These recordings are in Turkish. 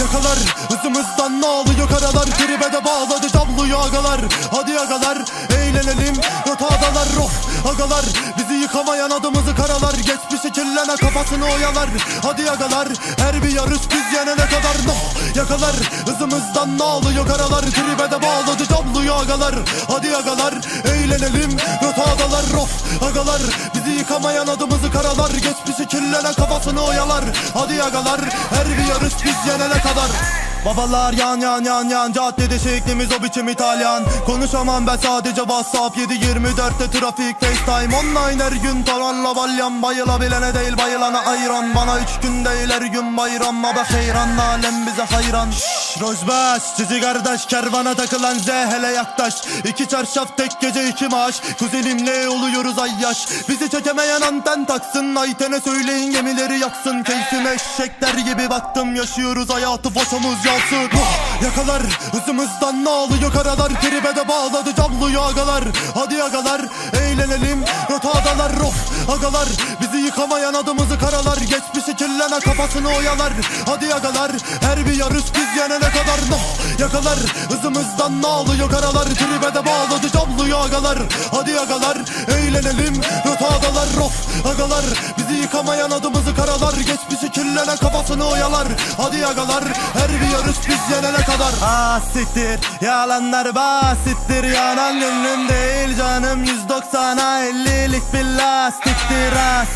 Yakalar hızımızdan ne alıyor karalar Tribe de bağladı cabluyu agalar Hadi agalar eğlenelim Rotadalar roh agalar Bizi yıkamayan adımızı karalar Geçmişi kirlene kafasını oyalar Hadi agalar her bir yarış biz yenene kadar noh Yakalar hızımızdan ne alıyor karalar Tribe de bağladı cabluyu agalar Hadi agalar eğlenelim roh agalar Bizi yıkamayan adımızı karalar. Geçmişi kirlene kafasını oyalar. Hadi agalar her bir yarış biz yenene kadar. Babalar yan yan yan yan. Caddede şeklimiz o biçim İtalyan. Konuşamam ben sadece Whatsapp 7-24'te trafik FaceTime Online her gün. Taranla balyan Bayılabilene değil bayılana ayran. Bana üç gün değil her gün bayram Ama heyran. Alem bize hayran. Şşş Rojbaş Cici kardeş kervana takılan Z hele yaklaş İki çarşaf tek gece iki maaş. Kuzenimle oluyoruz ay yaş Bizi çekemeyen anten taksın Ayten'e söyleyin gemileri yaksın. Keyfime eşekler gibi baktım Yaşıyoruz hayatı foşamız yansın. Vah! Yakalar hızımızdan ne alıyor? Karalar Tribe de bağladı cabluyu agalar Hadi agalar eğlenelim. Rotadalar roh agalar. Bizi yıkamayan adımızı karalar. Geçmişi kirlene kafasını oyalar. Hadi agalar her bir yarış biz yenene kadar noh Yakalar. Hızımızdan ne alıyor karalar. Tribe de bağladı cabluyu agalar Hadi agalar eğlenelim. Rotadalar roh agalar. Bizi yıkamayan adımızı karalar. Geçmişi kirlene kafasını oyalar. Hadi agalar her bir yarış biz yenene kadar. Ah yalanlar basittir Yanan gönlüm değil canım. 190'a 50'lik bir lastiktir. Ah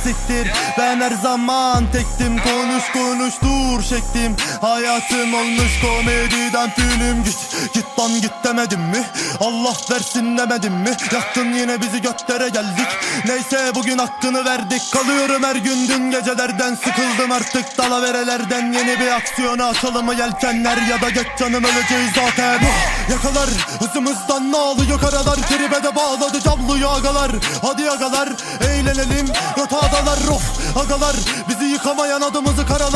ben her zaman tektim. Konuş konuş dur şektim Hayatım olmuş komediden film Git. Git lan git demedim mi? Allah versin demedim mi? Yaktın yine bizi göklere geldik. Neyse bugün hakkını verdik. Kalıyorum her gün. Dün gecelerden Sıkıldım artık. Dalaverelerden Yeni bir aksiyona açalım mı yelkenler Ya da geç canım öleceğiz zaten. Yakalar hızımızdan ne alıyor? Karalar Tribe de bağladı cabluyu agalar Hadi agalar eğlenelim. Rotadalar roh agalar Bizi yıkamayan adımızı karalar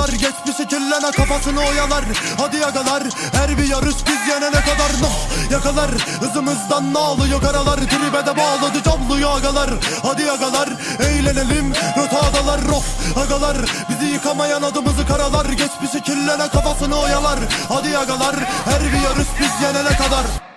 Kirlene kafasını oyalar Hadi agalar her bir yarış biz yenene kadar noh Yakalar. Hızımızdan ne alıyor karalar Tribe de bağladı cabluyu agalar Hadi agalar eğlenelim Rotadalar roh agalar. Bizi yıkamayan adımızı karalar Geçmişi kirlene kafasını oyalar. Hadi agalar her bir yarış biz yenene kadar